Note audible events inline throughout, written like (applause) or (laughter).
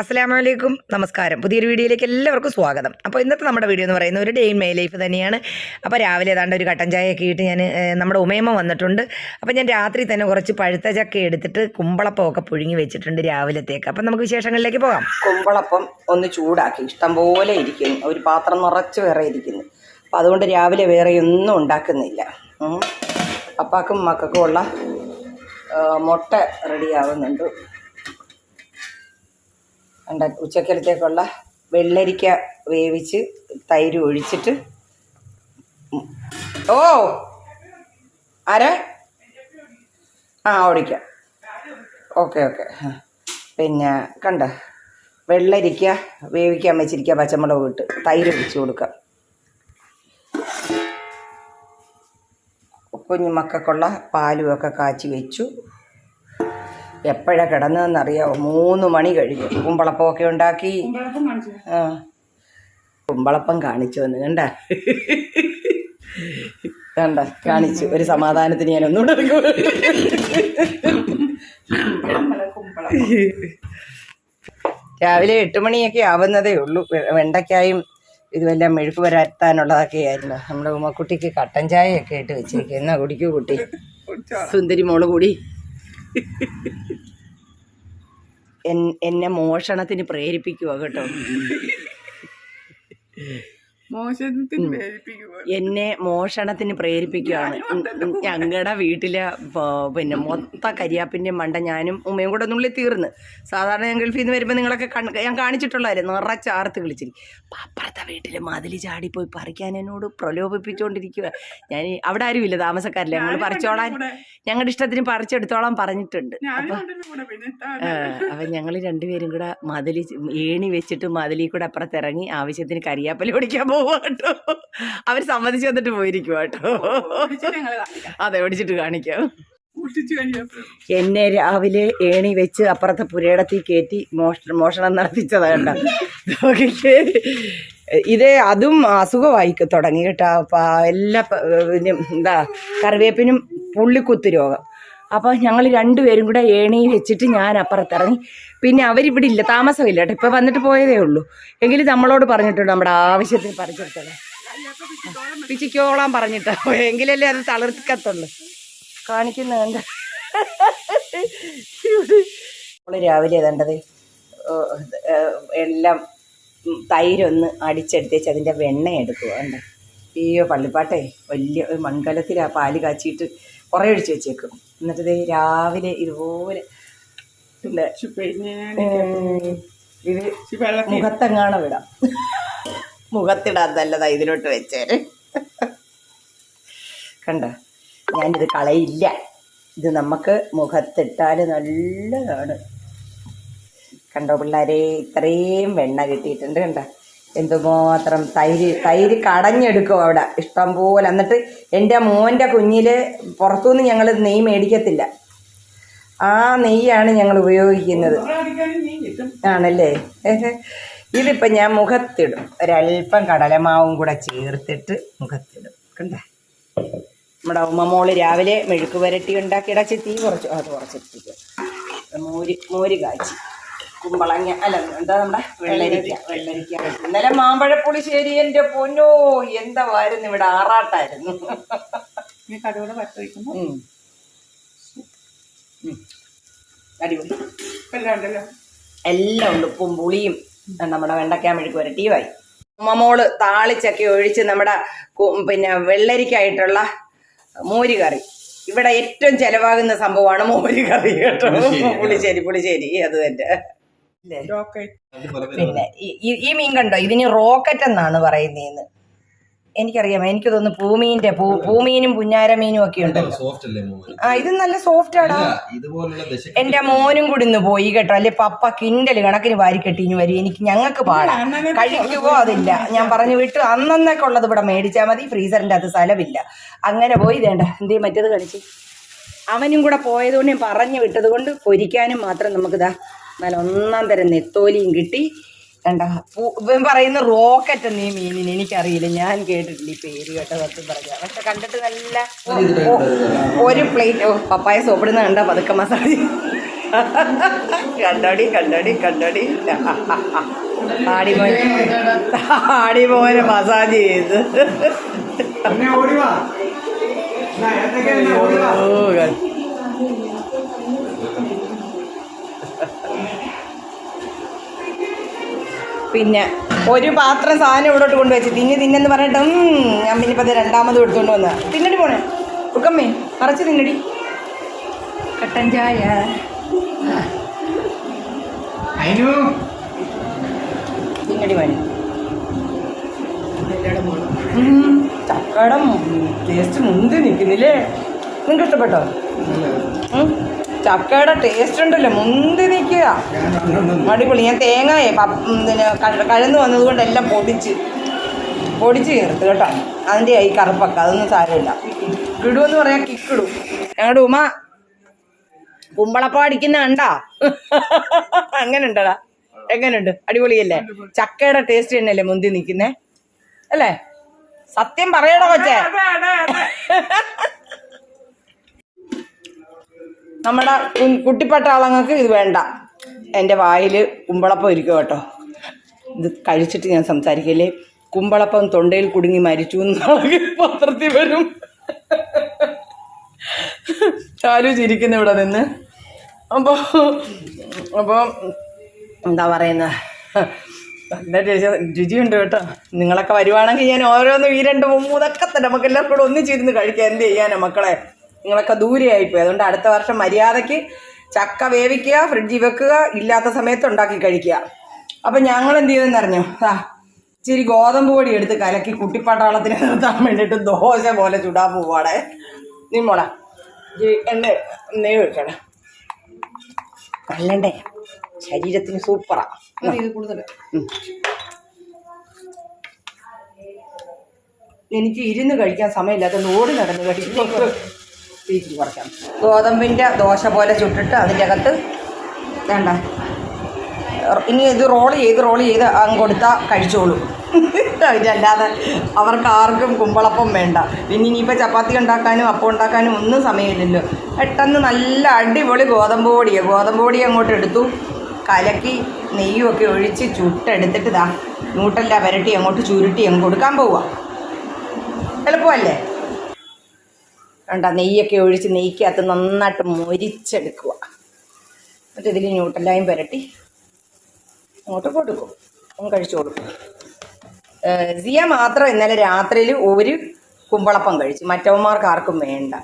അസ്സലാമലൈക്കും. നമസ്കാരം. പുതിയൊരു വീഡിയോയിലേക്ക് എല്ലാവർക്കും സ്വാഗതം. അപ്പോൾ ഇന്നത്തെ നമ്മുടെ വീഡിയോ എന്ന് പറയുന്നത് ഒരു ഡേ ഇൻ മൈ ലൈഫ് തന്നെയാണ്. അപ്പോൾ രാവിലെ ഏതാണ്ട് ഒരു കട്ടൻ ചായ ഒക്കെ ഇട്ട് ഞാൻ നമ്മുടെ ഉമയമ്മ വന്നിട്ടുണ്ട്. അപ്പോൾ ഞാൻ രാത്രി തന്നെ കുറച്ച് പഴുത്ത ചക്ക എടുത്തിട്ട് കുമ്പളപ്പമൊക്കെ പുഴുങ്ങി വെച്ചിട്ടുണ്ട് രാവിലത്തേക്ക്. അപ്പം നമുക്ക് വിശേഷങ്ങളിലേക്ക് പോകാം. കുമ്പളപ്പം ഒന്ന് ചൂടാക്കി. ഇഷ്ടം പോലെ ഇരിക്കുന്നു. ഒരു പാത്രം നിറച്ച് വേറെ ഇരിക്കുന്നു. അപ്പോൾ അതുകൊണ്ട് രാവിലെ വേറെ ഒന്നും ഉണ്ടാക്കുന്നില്ല. അപ്പാക്കും മക്കൾക്കും ഉള്ള മുട്ട റെഡിയാവുന്നുണ്ട് കണ്ട ഉച്ചക്കലത്തേക്കുള്ള വെള്ളരിക്ക വേവിച്ച് തൈര് ഒഴിച്ചിട്ട് ഓ! ആരാ? ആ ഓടിക്കാം. Okay okay. പിന്നെ കണ്ട വെള്ളരിക്ക വേവിക്കാൻ വെച്ചിരിക്കുക പച്ചമുളക് ഇട്ട് തൈര് ഒഴിച്ച് കൊടുക്കാം. കുഞ്ഞു മക്കൾക്കുള്ള പാലും ഒക്കെ കാച്ചി വെച്ചു. എപ്പോഴാണ് കിടന്നതെന്നറിയാമോ മൂന്ന് മണി കഴിഞ്ഞു. കുമ്പളപ്പമൊക്കെ ഉണ്ടാക്കി. ആ. കുമ്പളപ്പം കാണിച്ചു വന്ന് കണ്ട? കണ്ട? കാണിച്ചു. ഒരു സമാധാനത്തിന് ഞാൻ ഒന്നും രാവിലെ എട്ട് മണിയൊക്കെ ആവുന്നതേ ഉള്ളൂ. വെണ്ടയ്ക്കായും ഇതുമെല്ലാം മെഴുക്ക് വരത്താനുള്ളതൊക്കെ ആയിരുന്നു. നമ്മുടെ ഉമ്മക്കുട്ടിക്ക് കട്ടൻ ചായയൊക്കെ ഇട്ട് വെച്ചേക്ക്. എന്നാ കുടിക്കൂ കുട്ടി? സുന്ദരി മോൾ കൂടി. എന്നെ മോഷണത്തിന് പ്രേരിപ്പിക്കുക കേട്ടോ. എന്നെ മോഷണത്തിന് പ്രേരിപ്പിക്കുകയാണ് ഞങ്ങളുടെ വീട്ടിലെ പിന്നെ മൊത്ത കരിയാപ്പിന്റെ മണ്ട ഞാനും ഉമ്മയും കൂടെ ഒന്നുള്ളിൽ തീർന്ന്. സാധാരണ ഞാൻ ഗൾഫിൽ നിന്ന് വരുമ്പോൾ നിങ്ങളൊക്കെ ഞാൻ കാണിച്ചിട്ടുള്ളായിരുന്നു നിറച്ചാർത്ത് കളിച്ചിരിക്കും അപ്പം അപ്പുറത്തെ വീട്ടിൽ മതിൽ ചാടിപ്പോയി പറിക്കാൻ എന്നോട് പ്രലോഭിപ്പിച്ചുകൊണ്ടിരിക്കുക ഞാൻ അവിടെ ആരുമില്ല താമസക്കാരില്ല. ഞങ്ങൾ പറിച്ചോളാൻ ഞങ്ങളുടെ ഇഷ്ടത്തിന് പറിച്ചെടുത്തോളാൻ പറഞ്ഞിട്ടുണ്ട്. അപ്പൊ അപ്പം ഞങ്ങൾ രണ്ടുപേരും കൂടെ മതിൽ ഏണി വെച്ചിട്ട് മതിലിൽ കൂടെ അപ്പുറത്തിറങ്ങി ആവശ്യത്തിന് കരിയാപ്പലി പിടിക്കാൻ പോവുക കേട്ടോ. അവർ സമ്മതിച്ചു വന്നിട്ട് പോയിരിക്കും കേട്ടോ. അതെ ഓടിച്ചിട്ട് കാണിക്കാം. എന്നെ രാവിലെ ഏണി വെച്ച് അപ്പുറത്തെ പുരയിടത്തിൽ കയറ്റി മോഷ മോഷണം നടത്തിച്ചതാ കേട്ടോ. ഇതേ ഇത് അതും അസുഖമായി തുടങ്ങി കേട്ടോ. അപ്പം എല്ലാ എന്താ കറിവേപ്പിനും പുള്ളിക്കുത്ത് രോഗം. അപ്പോൾ ഞങ്ങൾ രണ്ടുപേരും കൂടെ ഏണി വെച്ചിട്ട് ഞാൻ അപ്പുറത്തിറങ്ങി പിന്നെ അവരിവിടെ ഇല്ല താമസമില്ല കേട്ടോ. ഇപ്പം വന്നിട്ട് പോയതേ ഉള്ളൂ. എങ്കിലും നമ്മളോട് പറഞ്ഞിട്ടുണ്ട് നമ്മുടെ ആവശ്യത്തിന് പറിച്ചെടുത്തത്. പിച്ചിക്കോളാൻ പറഞ്ഞിട്ടോ എങ്കിലല്ലേ അത് തളിർക്കത്തുള്ളൂ. കാണിക്കുന്നുണ്ട്. നമ്മൾ രാവിലെ ഏതാണ്ടത് എല്ലാം തൈരൊന്ന് അടിച്ചെടുത്തേച്ച് അതിന്റെ വെണ്ണ എടുക്കുക ഉണ്ട് അയ്യോ പള്ളിപ്പാട്ടേ വലിയ മൺകലത്തിലാണ് പാൽ കാച്ചിയിട്ട് കുറേ ഒഴിച്ച് വെച്ചേക്കും. എന്നിട്ട് ദേ രാവിലെ ഇതുപോലെ ഇത് മുഖത്തെങ്ങാണം വിടാം മുഖത്തിടാൻ നല്ലതാ ഇതിലോട്ട് വെച്ചേര് കണ്ട? ഞാനിത് കളയില്ല. ഇത് നമുക്ക് മുഖത്തിട്ടാൽ നല്ലതാണ്. കണ്ടോ പിള്ളേരെ? ഇത്രയും വെണ്ണ കിട്ടിയിട്ടുണ്ട് കണ്ട? എന്തുമാത്രം തൈര് തൈര് കടഞ്ഞെടുക്കും അവിടെ. ഇഷ്ടം പോലെ എന്നിട്ട് എന്റെ മോന്റെ കുഞ്ഞിൽ പുറത്തുനിന്ന് ഞങ്ങൾ നെയ് മേടിക്കത്തില്ല. ആ നെയ്യാണ് ഞങ്ങൾ ഉപയോഗിക്കുന്നത്. ആണല്ലേ? (laughs) ഇതിപ്പോൾ ഞാൻ മുഖത്തിടും. ഒരല്പം കടലമാവും കൂടെ ചേർത്തിട്ട് മുഖത്തിടും. കണ്ടേ? നമ്മുടെ ഉമ്മമോൾ രാവിലെ മെഴുക്ക് വരട്ടി ഉണ്ടാക്കി തീ കുറച്ച് അത് കുറച്ചെത്തിക്കും മോര് മോര് കാച്ചി. കുമ്പളങ്ങ അല്ല എന്താ നമ്മുടെ വെള്ളരിക്ക വെള്ളരിക്ക. ഇന്നലെ മാമ്പഴപ്പുളിശ്ശേരി എന്റെ പൊന്നോ എന്താ വായിരുന്നു ഇവിടെ ആറാട്ടായിരുന്നു. നീ കടുകൂടെ. ഉം. അടിപൊളി. എല്ലാം ഉണ്ടല്ലോ? എല്ലാം ഉണ്ട്. ഉപ്പും പുളിയും നമ്മുടെ വെണ്ടയ്ക്ക മെഴുക്ക് വരട്ടിയുമായി. ഉമ്മമോൾ താളിച്ചൊക്കെ ഒഴിച്ച് നമ്മുടെ പിന്നെ വെള്ളരിക്കായിട്ടുള്ള മോര് കറി ഇവിടെ ഏറ്റവും ചെലവാകുന്ന സംഭവമാണ് മോര് കറി കേട്ടോ പുളിശ്ശേരി പുളിശ്ശേരി അത് തന്നെ. പിന്നെ ഈ- മീൻ കണ്ടോ? ഇതിന് റോക്കറ്റ് എന്നാണ് പറയുന്നതെന്ന് എനിക്കറിയാം എനിക്ക് തോന്നുന്നു ഭൂമീന്റെ ഭൂമീനും പൂമീനും പുഞ്ഞാരമീനും ഒക്കെ ഉണ്ട് ആ ഇത് നല്ല സോഫ്റ്റ് ആടാ. ദശ എന്റെ മോനും കൂടി ഇന്ന് പോയി കേട്ടോ. അല്ലെ പപ്പ കിണ്ടൽ കണക്കിന് വാരി ഇനി വരും. എനിക്ക് ഞങ്ങൾക്ക് പാടാം. കഴിക്കുവോ അതില്ല. ഞാൻ പറഞ്ഞു വിട്ടു. അന്നന്നൊക്കെ ഉള്ളത് ഇവിടെ മേടിച്ചാൽ മതി. ഫ്രീസറിന്റെ അത് സ്ഥലമില്ല. അങ്ങനെ പോയി വേണ്ട എന്തേ മറ്റേത് കഴിച്ചു അവനും കൂടെ പോയതുകൊണ്ട് ഞാൻ പറഞ്ഞു വിട്ടത് കൊണ്ട് പൊരിക്കാനും മാത്രം നമുക്കിതാ നല്ല ഒന്നാം തരം നെത്തോലിയും കിട്ടി. കണ്ട? ഇവൻ പറയുന്ന റോക്കറ്റ് എന്നീ മീനിന് എനിക്കറിയില്ല. ഞാൻ കേട്ടിട്ടില്ല ഈ പേര് കേട്ടോ സത്യം പറഞ്ഞ. പക്ഷെ കണ്ടിട്ട് നല്ല ഒരു പ്ലേറ്റ് പപ്പായ സോപ്പിടുന്ന കണ്ട പതുക്കെ മസാല കണ്ടടി കണ്ടോടി കണ്ടോടി. ആടിമോൻ ആടിമോനെ മസാജ് ചെയ്ത്. ഓ, പിന്നെ ഒരു പാത്രം സാധനം ഇവിടോട്ട് കൊണ്ടുവച്ച് തിന്ന് തിന്നെന്ന് പറഞ്ഞിട്ട് ഞാൻ പിന്നെ ഇപ്പം രണ്ടാമത് എടുത്തുകൊണ്ട് വന്ന തിന്നടി പോണേ ഉക്കമ്മേ നിറച്ച് തിന്നടി. കട്ടൻ ചായ. തിന്നടി വേണേ ചക്കടം ടേസ്റ്റ് മുന്തി നിൽക്കുന്നില്ലേ? നിങ്ങൾക്ക് ഇഷ്ടപ്പെട്ടോ. ചക്കയുടെ ടേസ്റ്റ് ഉണ്ടല്ലോ. മുന്തി നിൽക്കുക. അടിപൊളി. ഞാൻ തേങ്ങയെ കഴുന്ന് ഉം, പിന്നെ കഴന്ന് വന്നതുകൊണ്ട് എല്ലാം പൊടിച്ച്. പൊടിച്ച് ചേർത്ത് കേട്ടോ. അതിന്റെ ഈ കറുപ്പൊക്കെ. അതൊന്നും സാരമില്ല. കിടുമെന്ന് പറയാൻ കിക്കിടും. ഞങ്ങളുടെ ഉമ കുമ്പളപ്പം അടിക്കുന്ന കണ്ടാ? (laughs) അങ്ങനെ ഉണ്ടടാ എങ്ങനെയുണ്ട്? അടിപൊളിയല്ലേ? ചക്കയുടെ ടേസ്റ്റ് തന്നെയല്ലേ മുന്തി നിൽക്കുന്നേ? അല്ലേ? സത്യം പറയണോ കൊച്ചേ. (laughs) നമ്മുടെ കുട്ടിപ്പട്ടാളങ്ങൾക്ക് ഇത് വേണ്ട. എന്റെ വായിൽ കുമ്പളപ്പം ഇരിക്കും കേട്ടോ. ഇത് കഴിച്ചിട്ട് ഞാൻ സംസാരിക്കല്ലേ? കുമ്പളപ്പം തൊണ്ടയിൽ കുടുങ്ങി മരിച്ചു എന്ന് പത്രത്തിൽ വരും. ചാലു ചിരിക്കുന്നു ഇവിടെ നിന്ന്? അപ്പോൾ അപ്പോൾ എന്താ പറയുന്നത് നല്ല രുചി രുചിയുണ്ട് കേട്ടോ. നിങ്ങളൊക്കെ വരുവാണെങ്കിൽ ഞാൻ ഓരോന്ന് ഈ രണ്ട് മൂന്നൊക്കെ തന്നെ നമുക്ക് എല്ലാവർക്കും കൂടെ ഒന്നിച്ചിരുന്ന് കഴിക്കാം. എന്ത് ചെയ്യാനാ മക്കളെ? നിങ്ങളൊക്കെ ദൂരെയായിപ്പോയി അതുകൊണ്ട് അടുത്ത വർഷം മര്യാദയ്ക്ക് ചക്ക വേവിക്കുക ഫ്രിഡ്ജിൽ വെക്കുക ഇല്ലാത്ത സമയത്ത് ഉണ്ടാക്കി കഴിക്കുക. അപ്പം ഞങ്ങൾ എന്ത് ചെയ്തെന്ന് അറിഞ്ഞോ? ആ ഇച്ചിരി ഗോതമ്പ് പൊടി എടുത്ത് കലക്കി കുട്ടിപ്പട്ടാളത്തിന് നിർത്താൻ വേണ്ടിയിട്ട് ദോശ പോലെ ചുടാൻ പോവാടെ നീ മോളാ എണ്ണ നെയ് വെക്കണം നല്ലണ്ടേ? ശരീരത്തിന് സൂപ്പറാ എനിക്ക് ഇരുന്ന് കഴിക്കാൻ സമയമില്ലാത്തതുകൊണ്ട് ഓടി നടന്ന് കഴിക്കും. തീറ്റി കുറയ്ക്കാം. ഗോതമ്പിന്റെ ദോശ പോലെ ചുട്ടിട്ട് അതിന്റെ അകത്ത് വേണ്ട. ഇനി ഇത് റോൾ ചെയ്ത് റോൾ ചെയ്ത് അങ്ങ് കൊടുത്താൽ കഴിച്ചോളൂ. ഇതല്ലാതെ അവർക്ക് ആർക്കും കുമ്പളപ്പം വേണ്ട. പിന്നെ ഇനിയിപ്പോൾ ചപ്പാത്തി ഉണ്ടാക്കാനും അപ്പം ഉണ്ടാക്കാനും ഒന്നും സമയമില്ലല്ലോ. പെട്ടെന്ന് നല്ല അടിപൊളി ഗോതമ്പ് പൊടിയാണ് ഗോതമ്പ് പൊടി അങ്ങോട്ട് എടുത്തു. കലക്കി നെയ്യും ഒക്കെ ഒഴിച്ച് ചുട്ടെടുത്തിട്ട് ഇതാ നൂട്ടല്ല വരട്ടി അങ്ങോട്ട് ചുരുട്ടി അങ്ങ് കൊടുക്കാൻ പോവുക എളുപ്പമല്ലേ? വേണ്ട നെയ്യൊക്കെ ഒഴിച്ച് നെയ്ക്കകത്ത് നന്നായിട്ട് മൊരിച്ചെടുക്കുക. എന്നിട്ട് ഇതിൽ ന്യൂട്ടല്ലായും പുരട്ടി അങ്ങോട്ട് കൊടുക്കും. അങ്ങ് കഴിച്ചു കൊടുക്കും. സിയ മാത്രം ഇന്നലെ രാത്രിയിൽ ഒരു കുമ്പളപ്പം കഴിച്ചു. മറ്റവന്മാർക്ക് ആർക്കും വേണ്ട.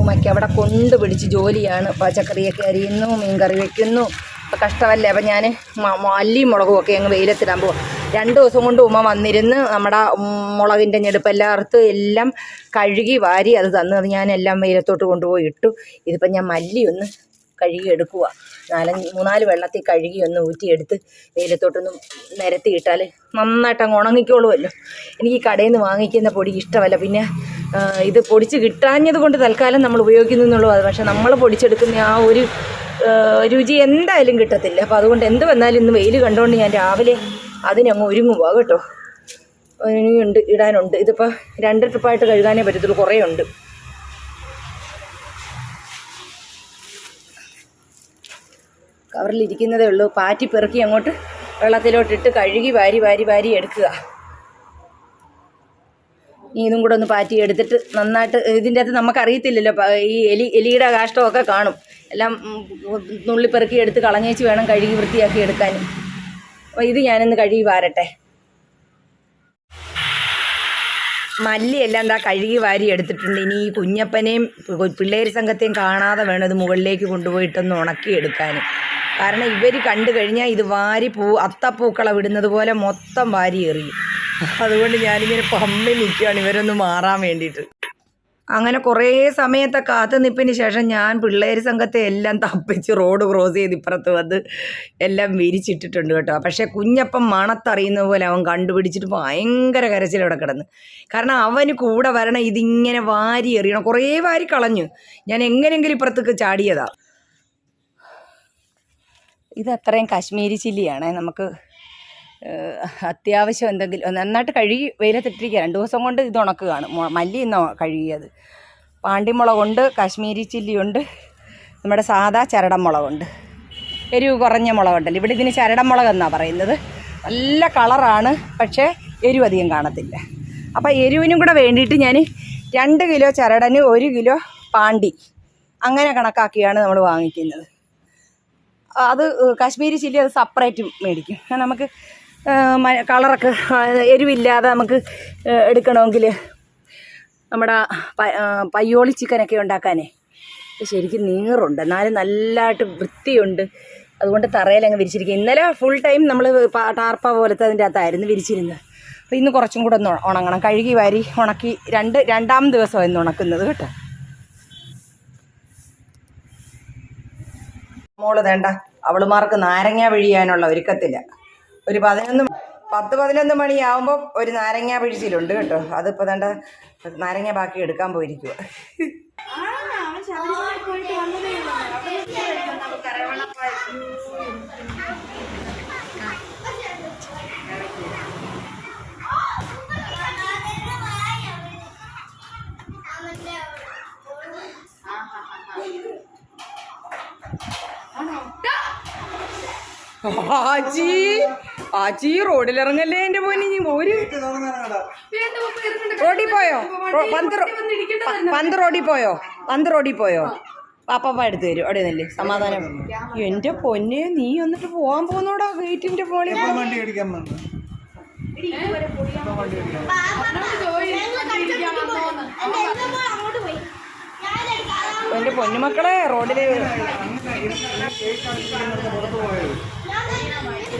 ഉമ്മയ്ക്ക് അവിടെ കൊണ്ടുപിടിച്ച് ജോലിയാണ്. പച്ചക്കറിയൊക്കെ അരിയുന്നു മീൻ കറി വെക്കുന്നു കഷ്ടമല്ലേ? അപ്പം ഞാൻ മല്ലിയും മുളകും ഒക്കെ അങ്ങ് വെയിലത്തിടാൻ പോകും രണ്ട് ദിവസം കൊണ്ട് ഉമ്മ വന്നിരുന്ന് നമ്മുടെ മുളകിന്റെ ഞെടുപ്പെല്ലാം അറുത്ത് എല്ലാം കഴുകി വാരി അത് തന്നു. അത് ഞാൻ എല്ലാം വെയിലത്തോട്ട് കൊണ്ടുപോയി ഇട്ടു. ഇതിപ്പം ഞാൻ മല്ലി ഒന്ന് കഴുകി എടുക്കുക നാലഞ്ച് മൂന്നാൽ വെള്ളത്തിൽ കഴുകി ഒന്ന് ഊറ്റിയെടുത്ത് വെയിലത്തോട്ടൊന്ന് നിരത്തി ഇട്ടാൽ നന്നായിട്ട് അങ്ങ് ഉണങ്ങിക്കോളുമല്ലോ. എനിക്ക് കടയിൽ നിന്ന് വാങ്ങിക്കുന്ന പൊടി ഇഷ്ടമല്ല. പിന്നെ ഇത് പൊടിച്ച് കിട്ടാഞ്ഞത് കൊണ്ട് തൽക്കാലം നമ്മൾ ഉപയോഗിക്കുന്നു അത് പക്ഷേ നമ്മൾ പൊടിച്ചെടുക്കുന്ന ആ ഒരു രുചി എന്തായാലും കിട്ടത്തില്ല. അപ്പോൾ അതുകൊണ്ട് എന്ത് വന്നാലും ഇന്ന് വെയിൽ കണ്ടുകൊണ്ട് ഞാൻ രാവിലെ അതിനങ്ങ് ഒരുങ്ങുക കേട്ടോ ഇനിയുണ്ട് ഇടാനുണ്ട് ഇതിപ്പോൾ രണ്ട് ട്രിപ്പായിട്ട് കഴുകാനേ പറ്റത്തുള്ളൂ കുറേ ഉണ്ട് കവറിലിരിക്കുന്നതേ ഉള്ളൂ പാറ്റി പെറുക്കി അങ്ങോട്ട് വെള്ളത്തിലോട്ടിട്ട് കഴുകി വാരി വാരി വാരി എടുക്കുക ഇനി ഇതും കൂടെ ഒന്ന് പാറ്റി എടുത്തിട്ട് നന്നായിട്ട് ഇതിന്റെ അകത്ത് നമുക്കറിയത്തില്ലല്ലോ ഈ എലി എലിയുടെ കാഷ്ടമൊക്കെ കാണും എല്ലാം നുള്ളിപ്പെറുക്കി പെറുക്കി എടുത്ത് കളഞ്ഞേച്ച് വേണം കഴുകി വൃത്തിയാക്കി എടുക്കാൻ ഇത് ഞാനൊന്ന് കഴുകി വാരട്ടെ. മല്ലിയെല്ലാം എന്താ കഴുകി വാരി എടുത്തിട്ടുണ്ട്. ഇനി ഈ കുഞ്ഞപ്പനെയും പിള്ളേർ സംഘത്തെയും കാണാതെ വേണം ഇത് മുകളിലേക്ക് കൊണ്ടുപോയിട്ടൊന്ന് ഉണക്കിയെടുക്കാൻ കാരണം ഇവർ കണ്ടു കഴിഞ്ഞാൽ ഇത് വാരി പൂ അത്തപ്പൂക്കള വിടുന്നത് പോലെ മൊത്തം വാരി എറിയും. അതുകൊണ്ട് ഞാനിങ്ങനെ പമ്മി നിൽക്കുകയാണ് ഇവരൊന്ന് മാറാൻ വേണ്ടിയിട്ട്. അങ്ങനെ കുറേ സമയത്തെ കാത്തു നിൽപ്പിന് ശേഷം ഞാൻ പിള്ളേർ സംഘത്തെ എല്ലാം തപ്പിച്ച് റോഡ് ക്രോസ് ചെയ്ത് ഇപ്പുറത്ത് വന്ന് എല്ലാം വിരിച്ചിട്ടിട്ടുണ്ട് കേട്ടോ. പക്ഷേ കുഞ്ഞപ്പം മണത്തറിയുന്ന പോലെ അവൻ കണ്ടുപിടിച്ചിട്ട് ഭയങ്കര കരച്ചിലവിടെ കിടന്ന്. കാരണം അവന് കൂടെ വരണം ഇതിങ്ങനെ വാരി എറിയണം. കുറേ വാരി കളഞ്ഞു. ഞാൻ എങ്ങനെയെങ്കിലും ഇപ്പുറത്തേക്ക് ചാടിയതാണ് ഇത് അത്രയും കാശ്മീരി ചില്ലിയാണേ നമുക്ക് അത്യാവശ്യം എന്തെങ്കിലും നന്നായിട്ട് കഴുകി വെയിലത്തിട്ടിരിക്കുക രണ്ട് ദിവസം കൊണ്ട് ഇത് ഉണക്കുകയാണ്. മല്ലി ഇന്ന കഴുകിയത്. പാണ്ടിമുളകുണ്ട് കാശ്മീരി ചില്ലിയുണ്ട് നമ്മുടെ സാധാ ചരടൻ മുളകുണ്ട് എരിവ് കുറഞ്ഞ മുളകുണ്ടല്ലോ ഇവിടെ ഇതിന് ചരടൻ മുളക് എന്നാണ് പറയുന്നത്. നല്ല കളറാണ് പക്ഷേ എരിവ് അധികം കാണത്തില്ല. അപ്പോൾ എരിവിനും കൂടെ വേണ്ടിയിട്ട് ഞാൻ രണ്ട് കിലോ ചരടന് ഒരു കിലോ പാണ്ടി. അങ്ങനെ കണക്കാക്കിയാണ് നമ്മൾ വാങ്ങിക്കുന്നത്. അത് കാശ്മീരി ചില്ലി അത് സെപ്പറേറ്റ് മേടിക്കും. നമുക്ക് കളറൊക്കെ എരിവില്ലാതെ നമുക്ക് എടുക്കണമെങ്കിൽ നമ്മുടെ പയ്യോളി ചിക്കനൊക്കെ ഉണ്ടാക്കാനേ. ശരിക്കും നീറുണ്ട്. എന്നാലും നല്ലതായിട്ട് വൃത്തിയുണ്ട്. അതുകൊണ്ട് തറയിലങ്ങ് വിരിച്ചിരിക്കുക. ഇന്നലെ ഫുൾ ടൈം നമ്മൾ ടാർപ്പ പോലത്തെ അതിന്റെ അകത്തായിരുന്നു വിരിച്ചിരുന്നത്. അപ്പോൾ ഇന്ന് കുറച്ചും കൂടെ ഒന്ന് ഉണങ്ങണം. കഴുകി വാരി ഉണക്കി രണ്ട് രണ്ടാം ദിവസമാണ് ഇന്ന് ഉണക്കുന്നത് കേട്ടോ. മോൾ വേണ്ട അവളുമാർക്ക് നാരങ്ങ പിഴിയാനുള്ള ഒരുക്കത്തില്ല. ഒരു പതിനൊന്ന് പത്ത് പതിനൊന്ന് മണിയാവുമ്പോൾ ഒരു നാരങ്ങ പിഴിച്ചിലുണ്ട് കേട്ടോ. അതിപ്പോൾ തണ്ട നാരങ്ങ ബാക്കി എടുക്കാൻ പോയിരിക്കുക ആച്ചി ആച്ചി റോഡിലിറങ്ങല്ലേ എന്റെ പോനി നീ ഒരു റോഡിൽ പോയോ പന്ത് പന്ത് റോഡിൽ പോയോ പന്ത് റോഡിൽ പോയോ പാപ്പാപ്പ എടുത്ത് തരും അവിടെ നിന്നല്ലേ സമാധാനം എന്റെ പൊന്നെ നീ വന്നിട്ട് പോവാൻ പോകുന്നോടാ ഗേറ്റിന്റെ മോളിൽ എന്റെ അടിക്കാൻ വന്നു അങ്ങോട്ട് പോയി എന്റെ പൊന്നുമക്കളെ റോഡിൽ ആ ചാടിയൊക്കെ അവിടെ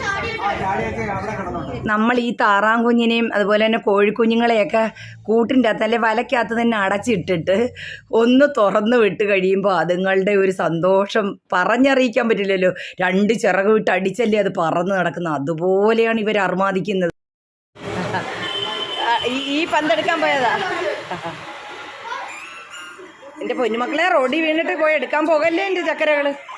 കിടന്നുണ്ട് നമ്മൾ ഈ താറാങ്കുഞ്ഞിനെയും അതുപോലെ തന്നെ കോഴിക്കുഞ്ഞുങ്ങളെയൊക്കെ കൂട്ടിന്റെ അകത്ത് അല്ലെ വലക്കകത്ത് തന്നെ അടച്ചിട്ടിട്ട് ഒന്ന് തുറന്ന് വിട്ട് കഴിയുമ്പോൾ അതുങ്ങളുടെ ഒരു സന്തോഷം പറഞ്ഞറിയിക്കാൻ പറ്റില്ലല്ലോ. രണ്ട് ചിറക് വിട്ട് അടിച്ചല്ലേ അത് പറന്ന് നടക്കുന്നത്. അതുപോലെയാണ് ഇവർ അർമാദിക്കുന്നത്. ഈ ഈ പന്തെടുക്കാൻ പോയതാ? എന്റെ പൊന്നുമക്കളെ റോഡിൽ വീണിട്ട് പോയി എടുക്കാൻ പോകല്ലേ എന്റെ ചക്കരകൾ? ഓരോരുത്തർ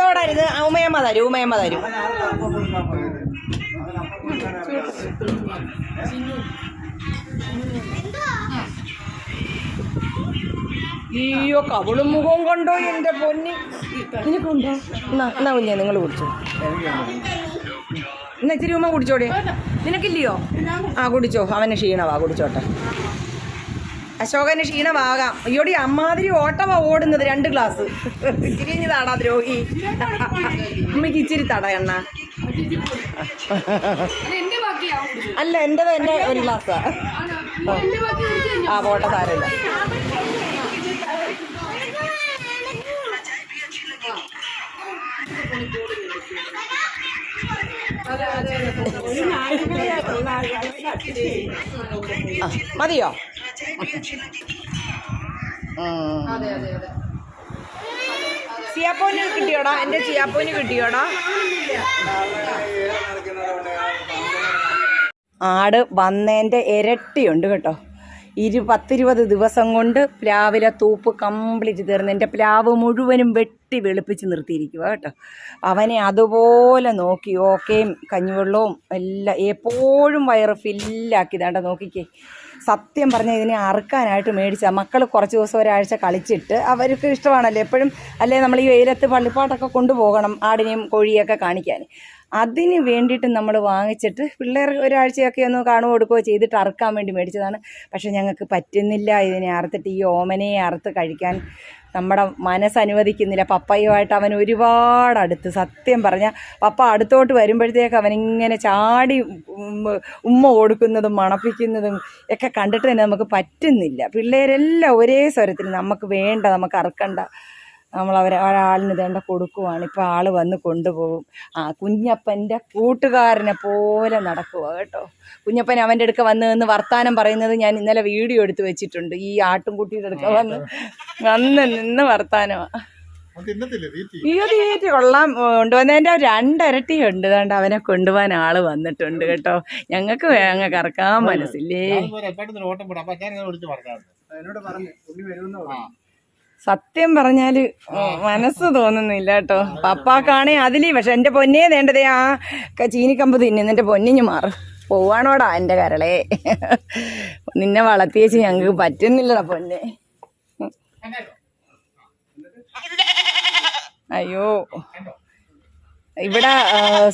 തോടരുത് ഉമയമ്മ തരും ഉമയമ്മ തരും. അയ്യോ കവളും മുഖവും കൊണ്ടോ എന്റെ പൊന്നി? നിനക്കുണ്ടോ? എന്നാ എന്നാ നിങ്ങൾ കുടിച്ചു. എന്നാ ഇച്ചിരി ഉമ്മ കുടിച്ചോടെ. നിനക്കില്ലയോ? ആ കുടിച്ചോ. അവന് ക്ഷീണവാ കുടിച്ചോട്ടെ. അശോകന് ക്ഷീണമാകാം. അയ്യോടി അമ്മാതിരി ഓട്ടമാ ഓടുന്നത് രണ്ട് ഗ്ലാസ് ഇച്ചിരി ഇനി താടാ ദ്രോഹി. അമ്മയ്ക്ക് ഇച്ചിരി തട എണ്ണ അല്ല എന്റെത് എന്റെ ഒരു ഗ്ലാസ്സാ ആ. പോട്ടെ സാരമില്ല. മതിയോ. സിയാപ്പോന് കിട്ടിയോടാ? എന്റെ സിയാപ്പോന് കിട്ടിയോടാ? ആട് വന്നതിന്റെ ഇരട്ടിയുണ്ട് കേട്ടോ. ഇരു പത്തിരുപത് ദിവസം കൊണ്ട് പ്ലാവിലെ തൂപ്പ് കംപ്ലീറ്റ് തീർന്ന് എന്റെ പ്ലാവ് മുഴുവനും വെട്ടി വെളുപ്പിച്ച് നിർത്തിയിരിക്കുക കേട്ടോ. അവനെ അതുപോലെ നോക്കി ഓക്കെയും കഞ്ഞിവെള്ളവും എല്ലാം എപ്പോഴും വയറ് ഫില്ലാക്കി താണ്ട നോക്കിക്കേ. സത്യം പറഞ്ഞാൽ ഇതിനെ അറുക്കാനായിട്ട് മേടിച്ച മക്കൾ കുറച്ച് ദിവസം ഒരാഴ്ച കളിച്ചിട്ട് അവർക്ക് ഇഷ്ടമാണല്ലോ എപ്പോഴും. അല്ലേ നമ്മൾ ഈ വെയിലത്ത് പള്ളിപ്പാട്ടൊക്കെ കൊണ്ടുപോകണം ആടിനെയും കോഴിയൊക്കെ കാണിക്കാൻ. അതിന് വേണ്ടിയിട്ട് നമ്മൾ വാങ്ങിച്ചിട്ട് പിള്ളേർ ഒരാഴ്ചയൊക്കെ ഒന്ന് കാണുകയോ കൊടുക്കുകയോ ചെയ്തിട്ട് അറുക്കാൻ വേണ്ടി മേടിച്ചതാണ്. പക്ഷേ ഞങ്ങൾക്ക് പറ്റുന്നില്ല ഇതിനെ അറുത്തിട്ട് ഈ ഓമനയെ അറുത്ത് കഴിക്കാൻ. നമ്മുടെ മനസ്സ് അനുവദിക്കുന്നില്ല പപ്പയുമായിട്ട് അവൻ ഒരുപാട് അടുത്ത്. സത്യം പറഞ്ഞാൽ പപ്പ അടുത്തോട്ട് വരുമ്പോഴത്തേക്ക് അവനിങ്ങനെ ചാടി ഉമ്മ കൊടുക്കുന്നതും മണപ്പിക്കുന്നതും ഒക്കെ കണ്ടിട്ട് തന്നെ നമുക്ക് പറ്റുന്നില്ല. പിള്ളേരെല്ലാം ഒരേ സ്വരത്തിൽ നമുക്ക് വേണ്ട നമുക്ക് അറുക്കണ്ട. നമ്മൾ അവർ ഒരാളിന് ഇതേണ്ട കൊടുക്കുവാണ്. ഇപ്പോൾ ആൾ വന്ന് കൊണ്ടുപോകും. ആ കുഞ്ഞപ്പന്റെ കൂട്ടുകാരനെ പോലെ നടക്കുക കേട്ടോ. കുഞ്ഞപ്പൻ അവന്റെ അടുക്ക വന്ന് നിന്ന് വർത്താനം പറയുന്നത് ഞാൻ ഇന്നലെ വീഡിയോ എടുത്ത് വെച്ചിട്ടുണ്ട്. ഈ ആട്ടുംകുട്ടിയുടെ അടുക്ക വന്ന് വന്ന് നിന്ന് വർത്താനമാണ് ഒരു തീറ്റ കൊള്ളാം. കൊണ്ടുവന്നതിന്റെ രണ്ടരട്ടി ഉണ്ട് അതുകൊണ്ട് അവനെ കൊണ്ടുപോകാൻ ആൾ വന്നിട്ടുണ്ട് കേട്ടോ. ഞങ്ങൾക്ക് വേങ്ങ കറക്കാൻ മനസ്സില്ലേ? ഓട്ടം എന്നോട് പറഞ്ഞു. ഉണ്ണി വരുമെന്ന് സത്യം പറഞ്ഞാൽ മനസ്സ് തോന്നുന്നില്ല കേട്ടോ. പപ്പാക്കാണേ അതിൽ. പക്ഷെ എന്റെ പൊന്നേ വേണ്ടതേ ആ ചീനിക്കമ്പ് തിന്നു എന്റെ പൊന്നിഞ്ഞു മാറും. പോവാണോടാ എന്റെ കരളെ. നിന്നെ വളർത്തിയേച്ച് ഞങ്ങൾക്ക് പറ്റുന്നില്ലടാ പൊന്നെ. അയ്യോ. ഇവിടെ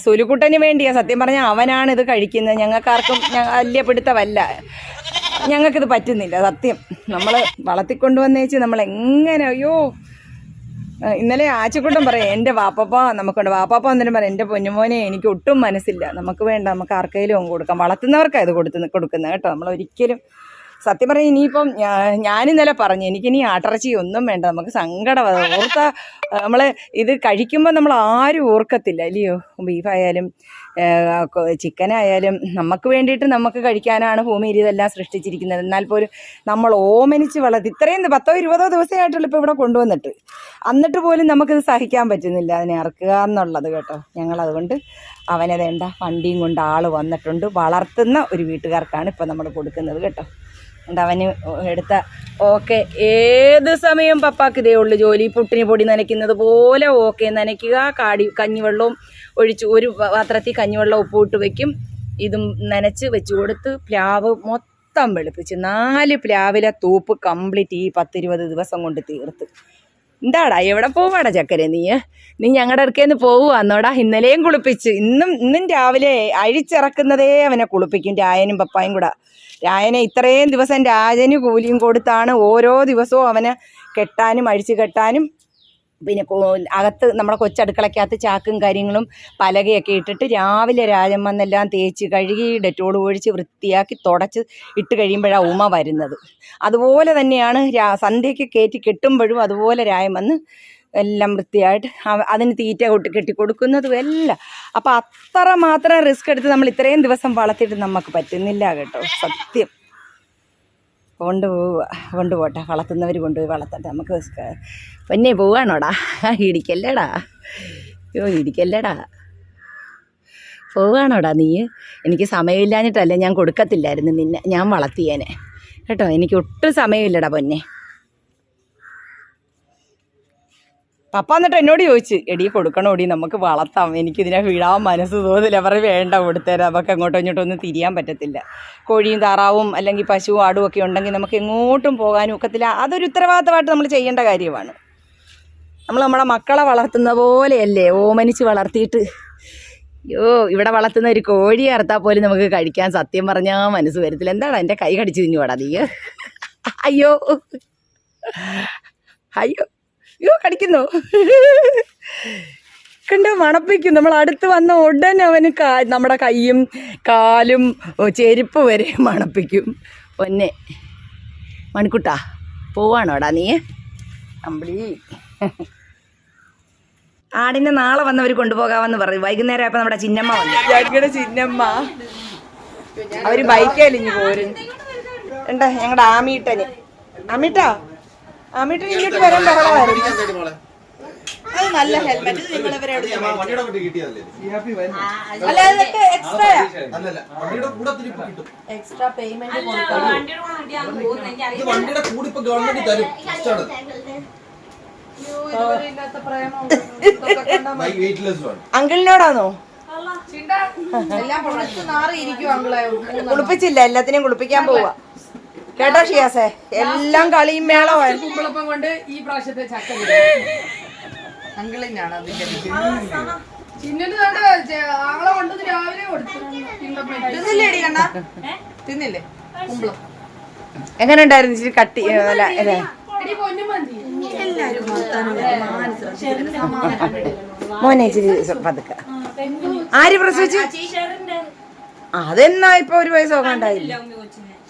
സുലുക്കുട്ടന് വേണ്ടിയാ സത്യം പറഞ്ഞാൽ അവനാണ് ഇത് കഴിക്കുന്നത്. ഞങ്ങൾക്കാർക്കും വലിയ പിടുത്തമല്ല. ഞങ്ങൾക്കിത് പറ്റുന്നില്ല സത്യം. നമ്മൾ വളർത്തിക്കൊണ്ടുവന്നേച്ച് നമ്മൾ എങ്ങനെ അയ്യോ ഇന്നലെ ആച്ചക്കൂട്ടം പറയാം എന്റെ വാപ്പപ്പ നമുക്കുണ്ട്. വാപ്പപ്പ എന്നിട്ട് പറയാം എന്റെ പൊന്നുമോനെ എനിക്ക് ഒട്ടും മനസ്സില്ല. നമുക്ക് വേണ്ട നമുക്ക് ആർക്കെങ്കിലും കൊടുക്കാം. വളർത്തുന്നവർക്കാണ് ഇത് കൊടുത്ത് കൊടുക്കുന്നത് കേട്ടോ. നമ്മൾ ഒരിക്കലും സത്യം പറയാം ഇനിയിപ്പം ഞാനിന്നലെ പറഞ്ഞു എനിക്കിനി ആട്ടിറച്ചി ഒന്നും വേണ്ട നമുക്ക് സങ്കടം. ഓർത്ത നമ്മൾ ഇത് കഴിക്കുമ്പോൾ നമ്മൾ ആരും ഓർക്കത്തില്ല അല്ലയോ. ബീഫായാലും ചിക്കനായാലും നമുക്ക് വേണ്ടിയിട്ട് നമുക്ക് കഴിക്കാനാണ് ഭൂമിയിൽ ഇതെല്ലാം സൃഷ്ടിച്ചിരിക്കുന്നത്. എന്നാൽ പോലും നമ്മൾ ഓമനിച്ച് വളർത്തി ഇത്രയും പത്തോ ഇരുപതോ ദിവസമായിട്ടുള്ള ഇപ്പോൾ ഇവിടെ കൊണ്ടുവന്നിട്ട്. എന്നിട്ട് പോലും നമുക്കിത് സഹിക്കാൻ പറ്റുന്നില്ല അതിനെ അറക്കുക എന്നുള്ളത് കേട്ടോ. ഞങ്ങൾ അതുകൊണ്ട് അവനെ വേണ്ട വണ്ടിയും കൊണ്ട് ആൾ വന്നിട്ടുണ്ട്. വളർത്തുന്ന ഒരു വീട്ടുകാർക്കാണ് ഇപ്പോൾ നമ്മൾ കൊടുക്കുന്നത് കേട്ടോ. എന്താ അവന് എടുത്ത ഓക്കെ ഏത് സമയം പപ്പാക്ക് ഇതേ ഉള്ളു ജോലി? പുട്ടിന് പൊടി നനയ്ക്കുന്നത് പോലെ ഓക്കെ നനയ്ക്കുക കാടി കഞ്ഞിവെള്ളവും ഒഴിച്ച് ഒരു പാത്രത്തിൽ കഞ്ഞിവെള്ളം ഉപ്പിട്ട് വെക്കും. ഇതും നനച്ച് വെച്ച് കൊടുത്ത് പ്ലാവ് മൊത്തം വെളുപ്പിച്ച് നാല് പ്ലാവിലെ തൂപ്പ് കംപ്ലീറ്റ് ഈ പത്തിരുപത് ദിവസം കൊണ്ട് തീർത്ത്. എന്താടാ എവിടെ പോവാടാ ചക്കര നീ? നീ ഞങ്ങളുടെ അടുക്കേന്ന് പോവുകയെന്നോടാ ഇന്നലെയും കുളിപ്പിച്ച്. ഇന്നും ഇന്നും രാവിലെ അഴിച്ചിറക്കുന്നതേ അവനെ കുളിപ്പിക്കും രായനും പപ്പായും കൂടെ. രായനെ ഇത്രയും ദിവസം രാജന് കൂലിയും കൊടുത്താണ് ഓരോ ദിവസവും അവനെ കെട്ടാനും അഴിച്ചു കെട്ടാനും പിന്നെ അകത്ത് നമ്മുടെ കൊച്ചടുക്കളയ്ക്കകത്ത് ചാക്കും കാര്യങ്ങളും പലകയൊക്കെ ഇട്ടിട്ട് രാവിലെ രാജമ്മന്നെല്ലാം തേച്ച് കഴുകി ഡെറ്റോൾ ഒഴിച്ച് വൃത്തിയാക്കി തുടച്ച് ഇട്ട് കഴിയുമ്പോഴാണ് ഉമ വരുന്നത്. അതുപോലെ തന്നെയാണ് രാ സന്ധ്യയ്ക്ക് കയറ്റി കെട്ടുമ്പോഴും അതുപോലെ രായം എല്ലാം വൃത്തിയായിട്ട് അതിന് തീറ്റ കൊട്ടി കെട്ടിക്കൊടുക്കുന്നതും എല്ലാം. അപ്പം അത്ര മാത്രം റിസ്ക് എടുത്ത് നമ്മൾ ഇത്രയും ദിവസം വളർത്തിയിട്ട് നമുക്ക് പറ്റുന്നില്ല കേട്ടോ സത്യം. കൊണ്ടുപോവുക കൊണ്ടുപോട്ടെ. വളർത്തുന്നവർ കൊണ്ടുപോയി വളർത്തട്ടെ. നമുക്ക് പൊന്നെ പോവാണോടാ? ഇടിക്കല്ലേടാ. അയ്യോ ഇടിക്കല്ലേടാ. പോവാണോടാ നീ? എനിക്ക് സമയമില്ലാഞ്ഞിട്ടല്ല ഞാൻ കൊടുക്കത്തില്ലായിരുന്നു നിന്നെ. ഞാൻ വളർത്തിയേനെ. കേട്ടോ എനിക്ക് ഒട്ടും സമയമില്ലടാ പൊന്നെ. പപ്പ എന്നിട്ട് എന്നോട് ചോദിച്ച് എടി കൊടുക്കണോടി നമുക്ക് വളർത്താം. എനിക്കിതിനെ വിടാൻ മനസ്സ് തോന്നില്ല. അവർ വേണ്ട കൊടുത്തേരാം. നമുക്ക് അങ്ങോട്ടും ഇങ്ങോട്ടും ഒന്നും തിരിയാൻ പറ്റത്തില്ല. കോഴിയും താറാവും അല്ലെങ്കിൽ പശുവും ആടും ഒക്കെ ഉണ്ടെങ്കിൽ നമുക്ക് എങ്ങോട്ടും പോകാനും ഒക്കത്തില്ല. അതൊരു ഉത്തരവാദിത്തമായിട്ട് നമ്മൾ ചെയ്യേണ്ട കാര്യമാണ്. നമ്മൾ നമ്മുടെ മക്കളെ വളർത്തുന്ന പോലെയല്ലേ? ഓമനിച്ച് വളർത്തിയിട്ട്. അയ്യോ ഇവിടെ വളർത്തുന്ന ഒരു കോഴി അറുത്താൽ പോലും നമുക്ക് കഴിക്കാൻ സത്യം പറഞ്ഞാൽ മനസ്സ് വരത്തില്ല. എന്താണ് എന്റെ കൈ കടിച്ചു തിന്നു പാടാ നീ? അയ്യോ. അയ്യോ. അയ്യോ കടിക്കുന്നു. കണ്ടോ മണപ്പിക്കും. നമ്മൾ അടുത്ത് വന്ന ഉടനെ അവന് കാ നമ്മുടെ കൈയും കാലും ചെരുപ്പ് വരെ മണപ്പിക്കും. ഒന്നെ മണിക്കുട്ടാ പോവാണോടാ നീ? അമ്പിളി. ആടിനെ നാളെ വന്നവർ കൊണ്ടുപോകാമെന്ന് പറയും. വൈകുന്നേരം ആയപ്പോൾ നമ്മുടെ ചിന്നമ്മ വന്നു. ഞങ്ങളുടെ ചിന്നമ്മ. അവർ ബൈക്കേലിഞ്ഞു പോരും. എന്താ ഞങ്ങളുടെ ആമീട്ടന്. ആമീട്ടാ? ആമീട്ടൻ ഇങ്ങോട്ട് വരാൻ ബഹളമായിരുന്നു. അത് നല്ല ഹെൽമെറ്റ് കിട്ടിയതല്ലേ? അല്ല അതൊക്കെ എക്സ്ട്രാ അല്ലല്ല വണ്ടിയുടെ കൂടെ തിരിപ്പ് കിട്ടും. എക്സ്ട്രാ പേയ്മെന്റ് അങ്കിളിനോടാണോ കുളിപ്പിച്ചില്ല എല്ലാത്തിനെയും കുളിപ്പിക്കാൻ പോവാ. കേട്ടോ ഷിയാസേ? എല്ലാം കളിയും മേളമായിരുന്നു കുമ്പളപ്പം കൊണ്ട് ഈ പ്രാവശ്യത്തെ ചക്ക അങ്കിളിനാണ് അതിന്റെ ചിന്നിന് കണ്ട് ആങ്ങളെ കൊണ്ടത് രാവിലെ കൊടുത്തു. തിന്നില്ലേടി കണ്ണ? തിന്നില്ലേ? കുമ്പളം. എങ്ങനെ ഉണ്ടായിരുന്നു ഇച്ചിരി കട്ടി അല്ല മോനെ ഇച്ചിരി പതുക്കെ. ആര് പ്രസവിച്ചു? ആ, അതെന്നാ ഇപ്പൊ ഒരു വയസ്സൊക്കെ ഉണ്ടായില്ല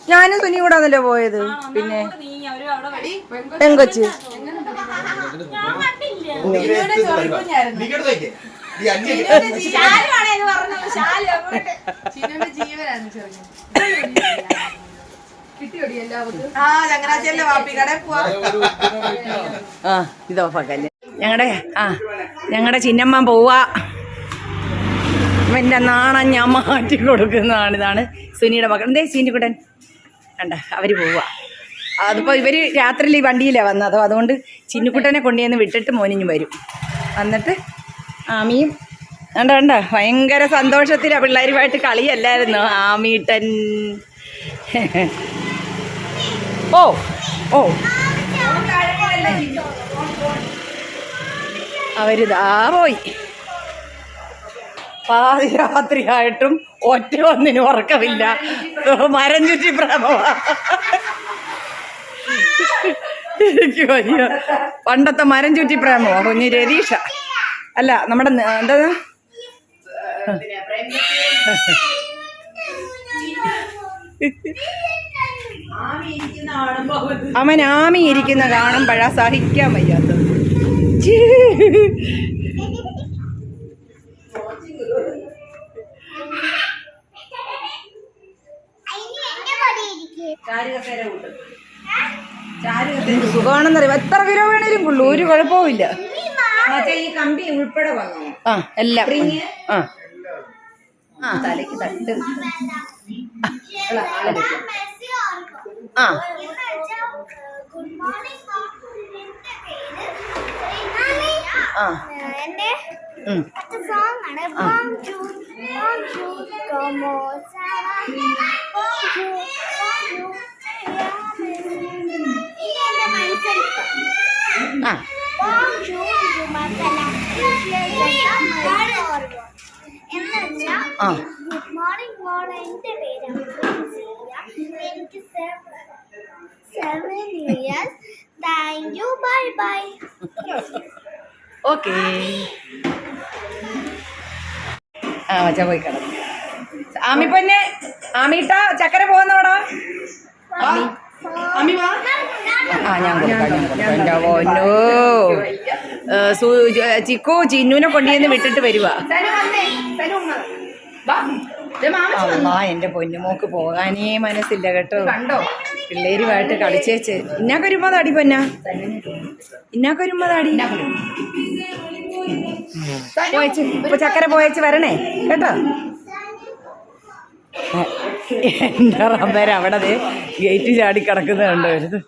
ഞാനും സുനി കൂടെ ആണല്ലോ പോയത്? പിന്നെ പെങ്കൊച്ച് ആ ഇത് ഓഫാക്കല്ലേ? ഞങ്ങളുടെ ആ ഞങ്ങളുടെ ചിന്നമ്മ പോവാ. എന്റെ നാണം ഞാൻ മാറ്റി കൊടുക്കുന്നതാണ് ഇതാണ് സുനിയുടെ മക്കൾ എന്തേ സീനിക്കുട്ടൻ കണ്ട അവർ പോവാ. അതിപ്പോൾ ഇവർ രാത്രിയിൽ ഈ വണ്ടിയിലാണ് വന്നത് അതുകൊണ്ട് ചിന്നുക്കുട്ടനെ കൊണ്ടുവന്ന് വിട്ടിട്ട് മോനിഞ്ഞ് വരും. വന്നിട്ട് ആമിയും കണ്ട കണ്ട ഭയങ്കര സന്തോഷത്തിലാണ് പിള്ളേരുമായിട്ട് കളിയല്ലായിരുന്നു? ആമീട്ടൻ. ഓ ഓ. അവരിതാ പോയി. പാതിരാത്രിയായിട്ടും ഒറ്റ ഒന്നിനും ഉറക്കമില്ല. മരം ചുറ്റി പണ്ടത്തെ മരം ചുറ്റി പ്രേമോ കുഞ്ഞ് രതീഷ. അല്ല നമ്മുടെ എന്താ? അവൻ ആമി ഇരിക്കുന്ന കാണുമ്പോഴാ സഹിക്കാൻ വയ്യാത്തത്. സുഖമാണെന്നറിയാം. എത്ര കിലോ വേണേലും കൊള്ളു. ഒരു കുഴപ്പവുമില്ല. ഈ കമ്പി ഉൾപ്പെടെ വന്നു ആ എല്ലാം. ആ. ആ തലയ്ക്ക് തട്ട്. ആ ആ. സോങ് ആണ് ആ. ആ. ഗുഡ് മോർണിംഗ് മോൾ എന്റെ പേരാണ് എനിക്ക് seven years thank you bye bye okay. ആ മച്ചാ പോയി കിടന്നു. ആമി പൊന്നെ ആമിട്ട ചക്കര പോകുന്നോടാ ആ ഞാൻ കൊടുക്കാം ഞാൻ കൊടുക്കാം എന്റെ ചിക്കു ചിന്നുവിനെ കൊണ്ടുവന്ന് വിട്ടിട്ട് വരുവാ അമ്മാ എന്റെ പൊന്നുമോക്ക് പോകാനേ മനസ്സില്ല കേട്ടോ. കണ്ടോ? പിള്ളേരുമായിട്ട് കളിച്ചേച്ച് ഇന്നാക്കൊരുമ്പോ താടി പൊന്ന? ഇന്നാക്കൊരുമ്പോ താടി പോയച്ച്. ഇപ്പൊ ചക്കര പോയച്ച് വരണേ. കേട്ടോ? എന്റെ റബ്ബർ അവിടെ അതെ ഗേറ്റ് ചാടി കിടക്കുന്നുണ്ട് ഉണ്ട്.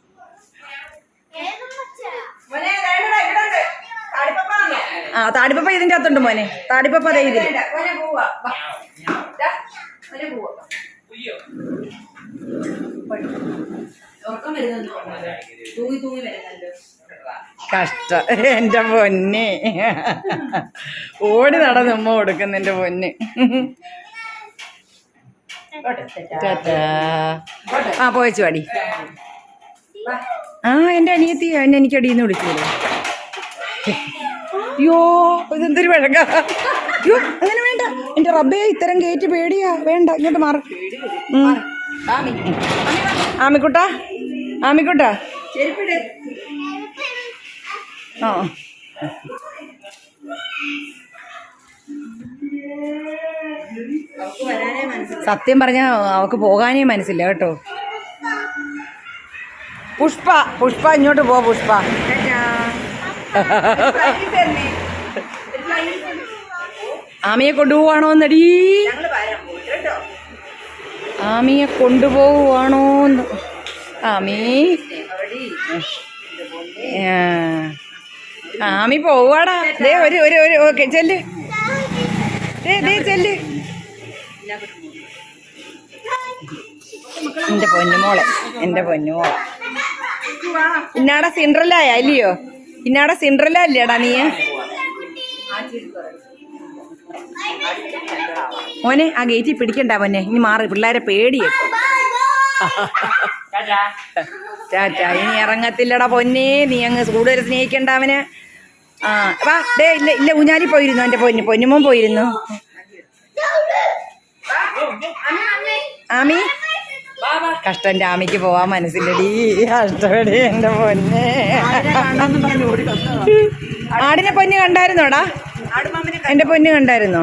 ആ താടിപ്പപ്പ ഇതിന്റെ അകത്തുണ്ട് മോനെ. താടിപ്പപ്പ ദേ ഇതിൽ കഷ്ട. എന്റെ പൊന്നെ. ഓടി നടന്നുമ്മ കൊടുക്കുന്ന എന്റെ പൊന്ന്. ആ പോയച്ചു പാടി ആ എന്റെ അനിയത്തി എന്നെ എനിക്ക് അടിയിൽ നിന്ന് വിളിച്ചൂലേ അയ്യോ ഇതെന്തൊരു വഴക്ക. അയ്യോ അങ്ങനെ വേണ്ട. എന്റെ റബ്ബേ ഇത്തരം ഗേറ്റ് പേടിയാ. വേണ്ട ഇങ്ങോട്ട് മാറും. ആമിക്കുട്ട ആമിക്കുട്ട. ആ. സത്യം പറഞ്ഞ അവക്ക് പോകാനേ മനസ്സില്ല കേട്ടോ. പുഷ്പ പുഷ്പ ഇങ്ങോട്ട് പോ പുഷ്പ. ആമയെ കൊണ്ടുപോവാണോ എന്നടി ആമിയെ കൊണ്ടുപോവാണോ ആമി. ആമി പോവാടാ. ദേ ഒരു ഒരു ഒരു ഓക്കെ ചെല്ല്. ദേ ദേ ചെല്ല്. എന്റെ പൊന്നുമോളെ എന്റെ പൊന്നുമോളെ. ഇന്നാടെ സിൻഡ്രലായ അല്ലയോ? ഇന്നാടെ സിൻഡ്രല അല്ലേടാ നീ? മോനെ ആ ഗേറ്റിൽ പിടിക്കണ്ട മോനെ. ഇനി മാറി പിള്ളേരെ പേടിയെ. ടാറ്റ ഇനി ഇറങ്ങത്തില്ലടാ പൊന്നെ. നീ അങ്ങ് കൂടുതൽ സ്നേഹിക്കണ്ട അവന്. ആ വാ ഡേ ഇല്ല ഇല്ല ഊഞ്ഞാലി പോയിരുന്നു എന്റെ പൊന്നു പൊന്നുമോൻ പോയിരുന്നു. ആമി? കഷ്ടം ആമിക്ക് പോവാൻ മനസ്സില്ലടി. കഷ്ടപ്പെടി എന്റെ പൊന്നെ. ആടിനെ പൊന്ന് കണ്ടായിരുന്നോടാ? എന്റെ പൊന്ന് കണ്ടായിരുന്നോ?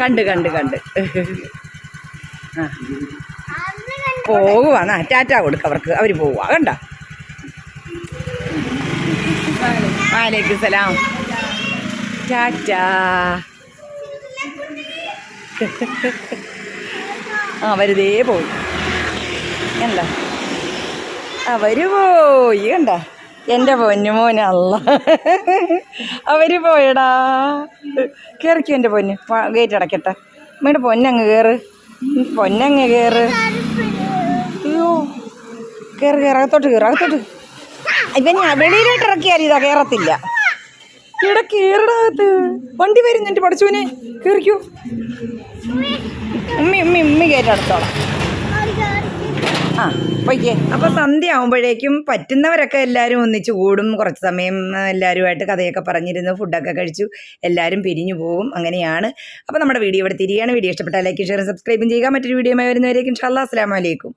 കണ്ട് കണ്ട് കണ്ട്. ആ. പോകുവാ എന്നാ ടാറ്റ കൊടുക്ക അവർക്ക്. അവർ പോവുക കണ്ട? വാലേക്കും സലാം. ടാറ്റ. ആ വരുതേ പോയി. എന്താ അവർ പോയി കണ്ട? എന്റെ പൊന്നു മോനല്ല അവർ പോയടാ. കയറിക്കോ എന്റെ പൊന്ന്. ഗേറ്റ് അടയ്ക്കട്ടെ അമ്മയുടെ പൊന്നങ്ങ് കയറ് പൊന്നങ്ങ് കയറ് അയ്യോ. കയറ് കയറകത്തോട്ട് കയറകത്തോട്ട് ഇവൻ വെളിയിലോട്ട് ഇറക്കിയാൽ ഇതാ കയറത്തില്ല ഇവിടെ കയറടാകത്ത് വണ്ടി വരുന്നുണ്ട് പഠിച്ചുവിനെ കയറിക്കോ ഉമ്മി ഉമ്മി ഉമ്മി കയറ്റെടുത്തോളാം ആ പോയിക്കേ. അപ്പോൾ സന്ധ്യ ആവുമ്പോഴേക്കും പറ്റുന്നവരൊക്കെ എല്ലാവരും ഒന്നിച്ച് കൂടും. കുറച്ച് സമയം എല്ലാവരുമായിട്ട് കഥയൊക്കെ പറഞ്ഞിരുന്നു ഫുഡൊക്കെ കഴിച്ചു. എല്ലാവരും പിരിഞ്ഞു പോകും അങ്ങനെയാണ്. അപ്പോൾ നമ്മുടെ വീഡിയോ ഇവിടെ തിരികെയാണ് വീഡിയോ ഇഷ്ടപ്പെട്ടാൽ ലൈക്ക് ഷെയർ സബ്സ്ക്രൈബും ചെയ്യുക. മറ്റൊരു വീഡിയോ വരുന്നവരേക്കും. ഇൻഷാല്ലാ അസ്സാം വലൈക്കും